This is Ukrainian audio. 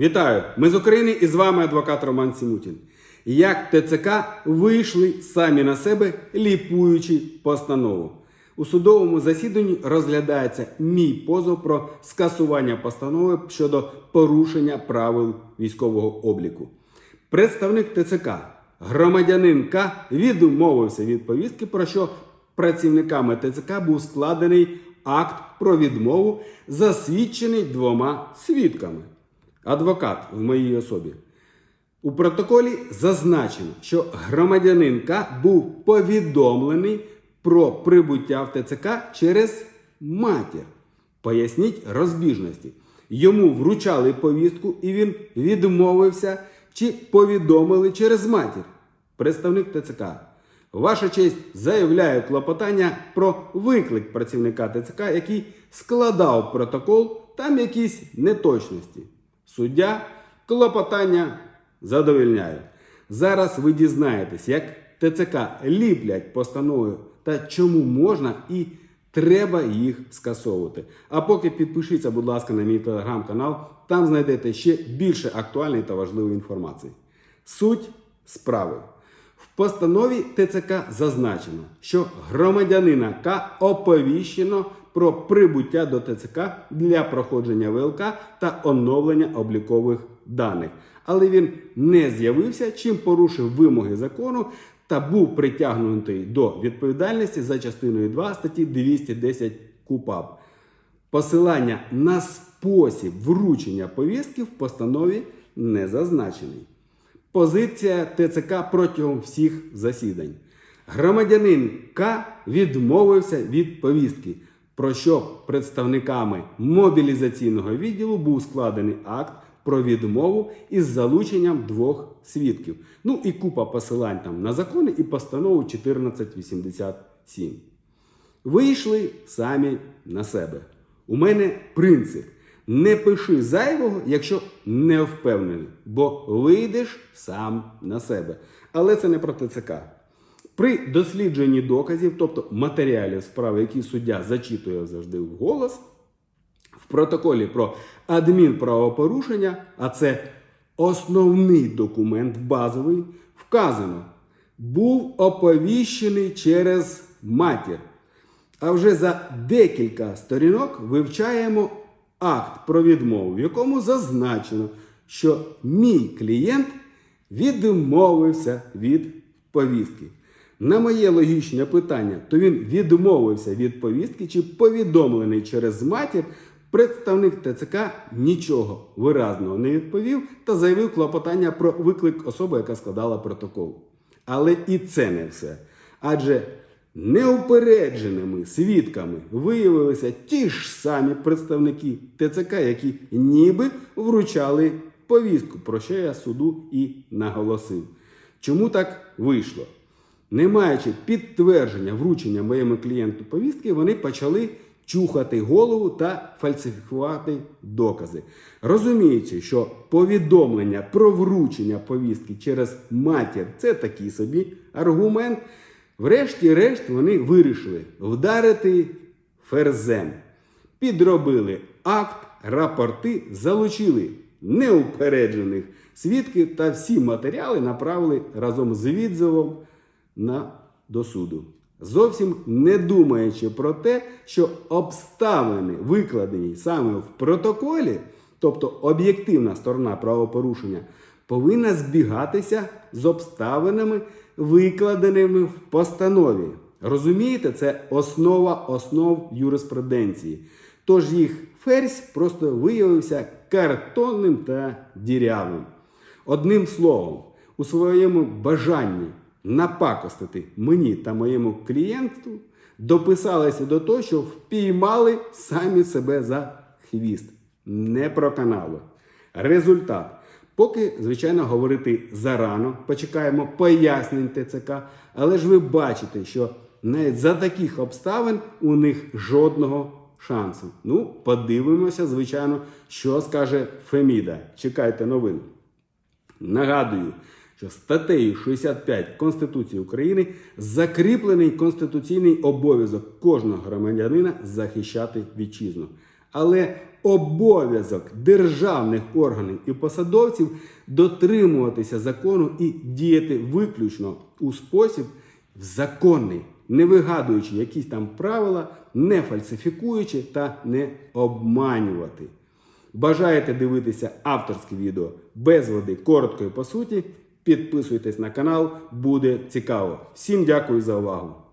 Вітаю! Ми з України і з вами адвокат Роман Сімутін. Як ТЦК вийшли самі на себе, ліпуючи постанову. У судовому засіданні розглядається мій позов про скасування постанови щодо порушення правил військового обліку. Представник ТЦК, громадянин К, відмовився від повістки, про що працівниками ТЦК був складений акт про відмову, засвідчений двома свідками. Адвокат в моїй особі. У протоколі зазначено, що громадянин К був повідомлений про прибуття в ТЦК через матір. Поясніть розбіжності. Йому вручали повістку і він відмовився чи повідомили через матір. Представник ТЦК. Ваша честь заявляю клопотання про виклик працівника ТЦК, який складав протокол, там якісь неточності. Суддя клопотання задовільняє. Зараз ви дізнаєтесь, як ТЦК ліплять постанови та чому можна і треба їх скасовувати. А поки підпишіться, будь ласка, на мій телеграм-канал, там знайдете ще більше актуальної та важливої інформації. Суть справи. Постанові ТЦК зазначено, що громадянина К оповіщено про прибуття до ТЦК для проходження ВЛК та оновлення облікових даних. Але він не з'явився, чим порушив вимоги закону та був притягнутий до відповідальності за частиною 2 статті 210 КУПАП. Посилання на спосіб вручення повістки в постанові не зазначений. Позиція ТЦК протягом всіх засідань. Громадянин К відмовився від повістки, про що представниками мобілізаційного відділу був складений акт про відмову із залученням двох свідків. Ну і купа посилань там на закони і постанову 1487. Вийшли самі на себе. У мене принцип. Не пиши зайвого, якщо не впевнений, бо вийдеш сам на себе. Але це не про ТЦК. При дослідженні доказів, тобто матеріалів справи, які суддя зачитує завжди вголос, в протоколі про адмінправопорушення, а це основний документ базовий, вказано, був оповіщений через матір. А вже за декілька сторінок вивчаємо акт про відмову, в якому зазначено, що мій клієнт відмовився від повістки. На моє логічне питання, то він відмовився від повістки чи повідомлений через матір, представник ТЦК нічого виразного не відповів та заявив клопотання про виклик особи, яка складала протокол. Але і це не все. Адже неупередженими свідками виявилися ті ж самі представники ТЦК, які ніби вручали повістку, про що я суду і наголосив. Чому так вийшло? Не маючи підтвердження вручення моєму клієнту повістки, вони почали чухати голову та фальсифікувати докази. Розуміючи, що повідомлення про вручення повістки через матір це такий собі аргумент. Врешті-решт вони вирішили вдарити ферзем. Підробили акт, рапорти, залучили неупереджених свідків та всі матеріали направили разом з відзивом на до суду. Зовсім не думаючи про те, що обставини, викладені саме в протоколі, тобто об'єктивна сторона правопорушення, повинна збігатися з обставинами, викладеними в постанові. Розумієте, це основа основ юриспруденції. Тож їх ферзь просто виявився картонним та дірявим. Одним словом, у своєму бажанні напакостити мені та моєму клієнту дописалися до того, що впіймали самі себе за хвіст. Не проканали. Результат. Поки, звичайно, говорити зарано, почекаємо пояснень ТЦК, але ж ви бачите, що навіть за таких обставин у них жодного шансу. Ну, подивимося, звичайно, що скаже Феміда. Чекайте новин. Нагадую, що статтею 65 Конституції України закріплений конституційний обов'язок кожного громадянина захищати вітчизну. Але обов'язок державних органів і посадовців дотримуватися закону і діяти виключно у спосіб законний, не вигадуючи якісь там правила, не фальсифікуючи та не обманювати. Бажаєте дивитися авторське відео без води, коротко і по суті. Підписуйтесь на канал, буде цікаво. Всім дякую за увагу!